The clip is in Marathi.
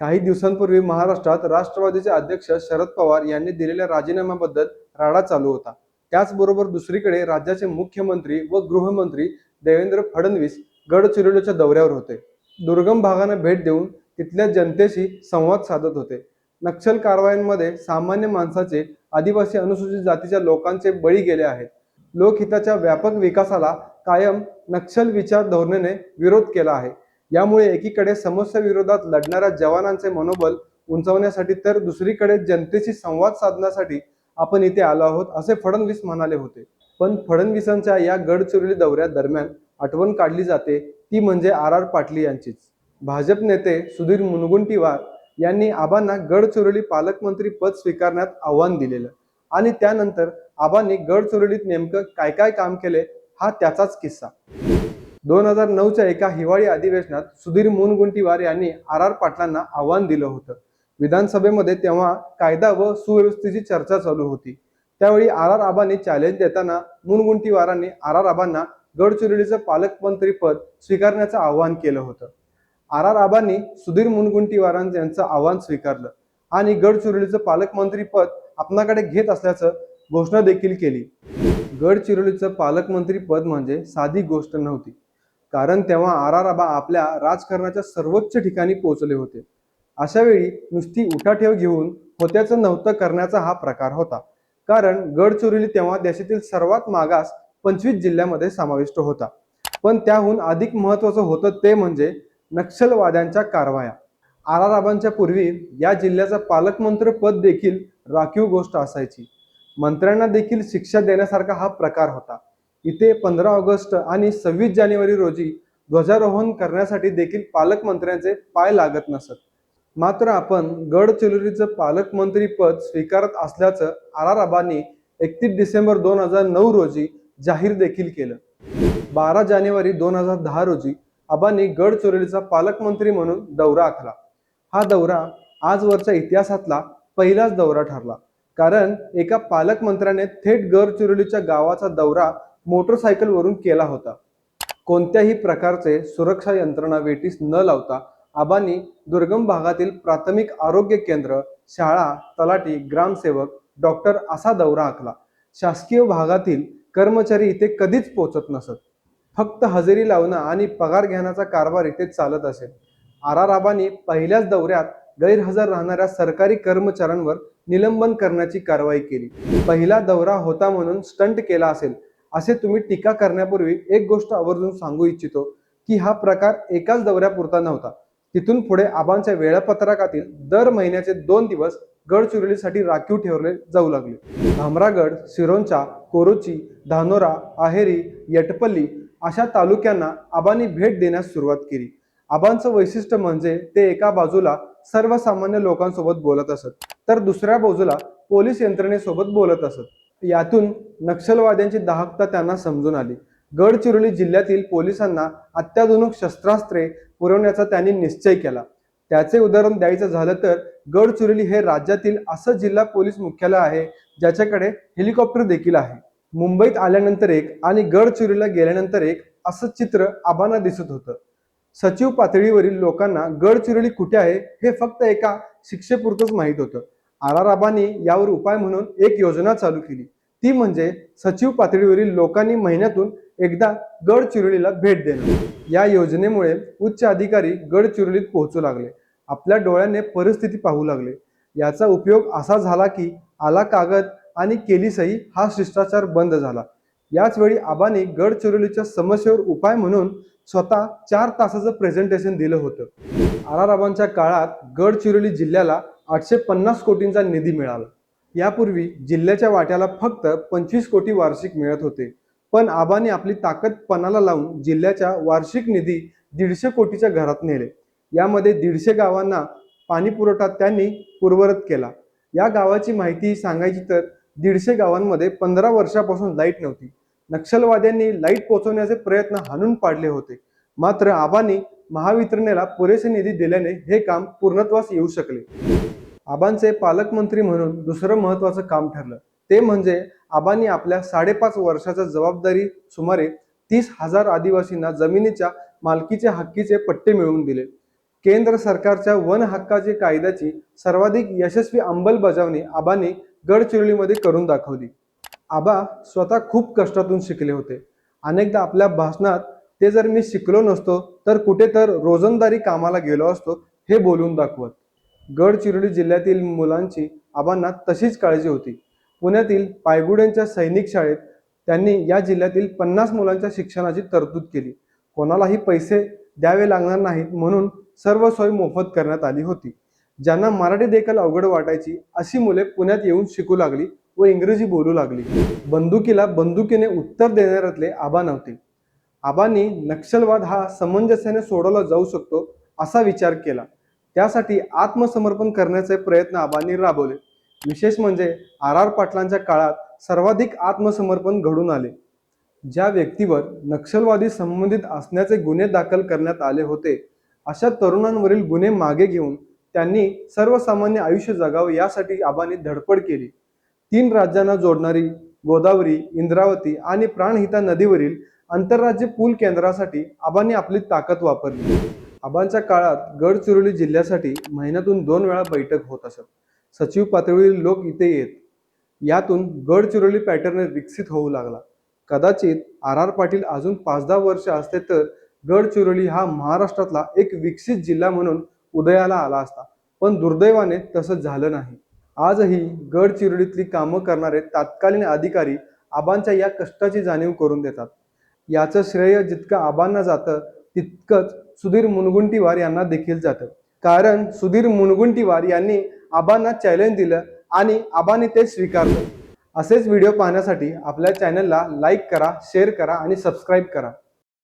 काही दिवसांपूर्वी महाराष्ट्रात राष्ट्रवादीचे अध्यक्ष शरद पवार यांनी दिलेल्या राजीनाम्याबद्दल राडा चालू होता. त्याचबरोबर दुसरीकडे राज्याचे मुख्यमंत्री व गृहमंत्री देवेंद्र फडणवीस गडचिरोलीच्या दौऱ्यावर होते. दुर्गम भागांना भेट देऊन तिथल्या जनतेशी संवाद साधत होते. नक्षल कारवायांमध्ये सामान्य माणसाचे आदिवासी अनुसूचित जातीच्या लोकांचे बळी गेले आहेत. लोकहिताच्या व्यापक विकासाला कायम नक्षल विचार धोरणेने विरोध केला आहे. यामुळे एकीकडे समस्या विरोधात लढणाऱ्या जवानांचे मनोबल उंचावण्यासाठी तर दुसरीकडे जनतेशी संवाद साधण्यासाठी आपण इथे आलो आहोत असे फडणवीस म्हणाले होते. पण फडणवीसांच्या या गडचिरोली दौऱ्या दरम्यान आठवण काढली जाते ती म्हणजे आर आर पाटली यांचीच. भाजप नेते सुधीर मुनगुंटीवार यांनी आबांना गडचिरोली पालकमंत्री पद स्वीकारण्यात आव्हान दिलेलं. आणि त्यानंतर आबांनी गडचिरोलीत नेमकं काय काय काम केले हा त्याचाच किस्सा. दोन हजार नऊच्या एका हिवाळी अधिवेशनात सुधीर मुनगुंटीवार यांनी आर आर पाटलांना आव्हान दिलं होतं. विधानसभेमध्ये तेव्हा कायदा व सुव्यवस्थेची चर्चा चालू होती. त्यावेळी आर आर आबांनी चॅलेंज देताना मुनगुंटीवारांनी आर आर आबांना गडचिरोलीचं पालकमंत्री पद स्वीकारण्याचं आवाहन केलं होतं. आर आर आबांनी सुधीर मुनगुंटीवारां यांचं आव्हान स्वीकारलं आणि गडचिरोलीचं पालकमंत्री पद आपणाकडे घेत असल्याचं घोषणा देखील केली. गडचिरोलीचं पालकमंत्री पद म्हणजे साधी गोष्ट नव्हती. कारण तेव्हा आर आर आबा आपल्या राजकारणाच्या सर्वोच्च ठिकाणी पोहोचले होते. अशा वेळी नुसती उठाठेव घेऊन होत्याचं नव्हतं करण्याचा हा प्रकार होता. कारण गडचिरोली तेव्हा देशातील सर्वात मागास पंचवीस जिल्ह्यामध्ये समाविष्ट होता. पण त्याहून अधिक महत्वाचं होतं ते म्हणजे नक्षलवाद्यांच्या कारवाया. आर आर आबांच्या पूर्वी या जिल्ह्याचं पालकमंत्र पद देखील राखीव गोष्ट असायची. मंत्र्यांना देखील शिक्षा देण्यासारखा हा प्रकार होता. इथे पंधरा ऑगस्ट आणि सव्वीस जानेवारी रोजी ध्वजारोहण करण्यासाठी देखील पालकमंत्र्यांचे पाय लागत नसत. मात्र आपण गडचिरोलीचं पालकमंत्री पद स्वीकारत असल्याचं आर आर आबांनी एकतीस डिसेंबर दोन हजार नऊ रोजी जाहीर देखील केलं. बारा जानेवारी दोन हजार दहा रोजी आबांनी गडचिरोलीचा पालकमंत्री म्हणून दौरा आखला. हा दौरा आजवरच्या इतिहासातला पहिलाच दौरा ठरला. कारण एका पालकमंत्र्याने थेट गडचिरोलीच्या गावाचा दौरा मोटरसायकलवरून केला होता. कोणत्याही प्रकारचे सुरक्षा यंत्रणा वेटीस न लावता आबांनी दुर्गम भागातील प्राथमिक आरोग्य केंद्र शाळा तलाठी ग्रामसेवक डॉक्टर असा दौरा आखला. शासकीय भागातील कर्मचारी इथे कधीच पोचत नसत. फक्त हजेरी लावणं आणि पगार घेण्याचा कारभार इथे चालत असेल आर आर आबांनी पहिल्याच दौऱ्यात गैरहजर राहणाऱ्या सरकारी कर्मचाऱ्यांवर निलंबन करण्याची कारवाई केली. पहिला दौरा होता म्हणून स्टंट केला असेल असे तुम्ही टीका करण्यापूर्वी एक गोष्ट आवर्जून सांगू इच्छितो की हा प्रकार एकाच दौऱ्यापुरता नव्हता. तिथून पुढे आबांच्या वेळापत्रकातील दर महिन्याचे दोन दिवस गडचिरोलीसाठी राखीव ठेवले जाऊ लागले. भामरागड सिरोंचा कोरोची धानोरा आहेरी यटपल्ली अशा तालुक्यांना आबांनी भेट देण्यास सुरुवात केली. आबांचं वैशिष्ट्य म्हणजे ते एका बाजूला सर्वसामान्य लोकांसोबत बोलत असत तर दुसऱ्या बाजूला पोलीस यंत्रणेसोबत बोलत असत. यातून नक्षलवाद्यांची दाहकता त्यांना समजून आली. गडचिरोली जिल्ह्यातील पोलिसांना अत्याधुनिक शस्त्रास्त्रे पुरवण्याचा त्यांनी निश्चय केला. त्याचे उदाहरण द्यायचं झालं तर गडचिरोली हे राज्यातील असं जिल्हा पोलीस मुख्यालय आहे ज्याच्याकडे हेलिकॉप्टर देखील आहे. मुंबईत आल्यानंतर एक आणि गडचिरोलीला गेल्यानंतर एक असं चित्र आबांना दिसत होतं. सचिव पातळीवरील लोकांना गडचिरोली कुठे आहे हे फक्त एका शिक्षेपुरतंच माहीत होतं. आर आर आबांनी यावर उपाय म्हणून एक योजना चालू केली. ती म्हणजे सचिव पातळीवरील लोकांनी महिन्यातून एकदा गडचिरोलीला भेट देणं. या योजनेमुळे उच्च अधिकारी गडचिरोलीत पोहोचू लागले. आपल्या डोळ्याने परिस्थिती पाहू लागले. याचा उपयोग असा झाला की आला कागद आणि केली सही हा शिष्टाचार बंद झाला. याच वेळी आबांनी गडचिरोलीच्या समस्येवर उपाय म्हणून स्वतः चार तासाचं प्रेझेंटेशन दिलं होतं. आर आर आबांच्या काळात गडचिरोली जिल्ह्याला आठशे पन्नास कोटींचा निधी मिळाला. यापूर्वी जिल्ह्याच्या वाट्याला फक्त पंचवीस कोटी वार्षिक मिळत होते. पण आबाने आपली ताकद पणाला लावून जिल्ह्याच्या वार्षिक निधी दीडशे कोटीच्या घरात नेले. यामध्ये दीडशे गावांना पाणी पुरवठा त्यांनी पूर्वरत केला. या गावाची माहिती सांगायची तर दीडशे गावांमध्ये पंधरा वर्षापासून लाइट नव्हती. नक्षलवाद्यांनी लाइट पोहोचवण्याचे प्रयत्न हाणून पाडले होते. मात्र आबांनी महावितरणेला पुरेसे निधी दिल्याने हे काम पूर्णत्वास येऊ शकले. आबांचे पालकमंत्री म्हणून दुसरं महत्वाचं काम ठरलं. ते म्हणजे आबांनी आपल्या साडेपाच वर्षाच्या जबाबदारी सुमारे तीस हजार आदिवासींना जमिनीच्या मालकीचे हक्कीचे पट्टे मिळवून दिले. केंद्र सरकारच्या वन हक्काचे कायद्याची सर्वाधिक यशस्वी अंमलबजावणी आबांनी गडचिरोलीमध्ये करून दाखवली. आबा स्वतः खूप कष्टातून शिकले होते. अनेकदा आपल्या भाषणात ते जर मी शिकलो नसतो तर कुठे तर रोजंदारी कामाला गेलो असतो हे बोलून दाखवत. गडचिरोली जिल्ह्यातील मुलांची आबांना तशीच काळजी होती. पुण्यातील पायगुड्यांच्या सैनिक शाळेत त्यांनी या जिल्ह्यातील पन्नास मुलांच्या शिक्षणाची तरतूद केली. कोणालाही पैसे द्यावे लागणार नाहीत म्हणून सर्व सोय मोफत करण्यात आली होती. ज्यांना मराठी देखील अवघड वाटायची अशी मुले पुण्यात येऊन शिकू लागली व इंग्रजी बोलू लागली. बंदुकीला बंदुकीने उत्तर देणाऱ्यातले आबा नव्हते. आबांनी नक्षलवाद हा समंजस्याने सोडवला जाऊ शकतो असा विचार केला. त्यासाठी आत्मसमर्पण करण्याचे प्रयत्न आबांनी राबवले. विशेष म्हणजे आर आर पाटलांच्या काळात सर्वाधिक आत्मसमर्पण घडून आले. ज्या व्यक्तीवर नक्षलवादी संबंधित असण्याचे गुन्हे दाखल करण्यात आले होते अशा तरुणांवरील गुन्हे मागे घेऊन त्यांनी सर्वसामान्य आयुष्य जगावं यासाठी आबांनी धडपड केली. तीन राज्यांना जोडणारी गोदावरी इंद्रावती आणि प्राणहिता नदीवरील आंतरराज्य पूल केंद्रासाठी आबांनी आपली ताकद वापरली. आबांच्या काळात गडचिरोली जिल्ह्यासाठी महिन्यातून दोन वेळा बैठक होत असत. सचिव पातळीवरील लोक इथे येत. यातून गडचिरोली पॅटर्न विकसित होऊ लागला. कदाचित आर आर पाटील अजून पाच दहा वर्ष असते तर गडचिरोली हा महाराष्ट्रातला एक विकसित जिल्हा म्हणून उदयाला आला असता. पण दुर्दैवाने तसं झालं नाही. आजही गडचिरोलीतली कामं करणारे तात्कालीन अधिकारी आबांच्या या कष्टाची जाणीव करून देतात. याचं श्रेय जितकं आबांना जातं तितकंच सुधीर मुनगुंटीवार यांना देखील जातं. कारण सुधीर मुनगुंटीवार यांनी आबांना चॅलेंज दिलं आणि आबांनी ते स्वीकारलं. असेच व्हिडिओ पाहण्यासाठी आपल्या चॅनलला लाईक करा शेअर करा आणि सबस्क्राईब करा.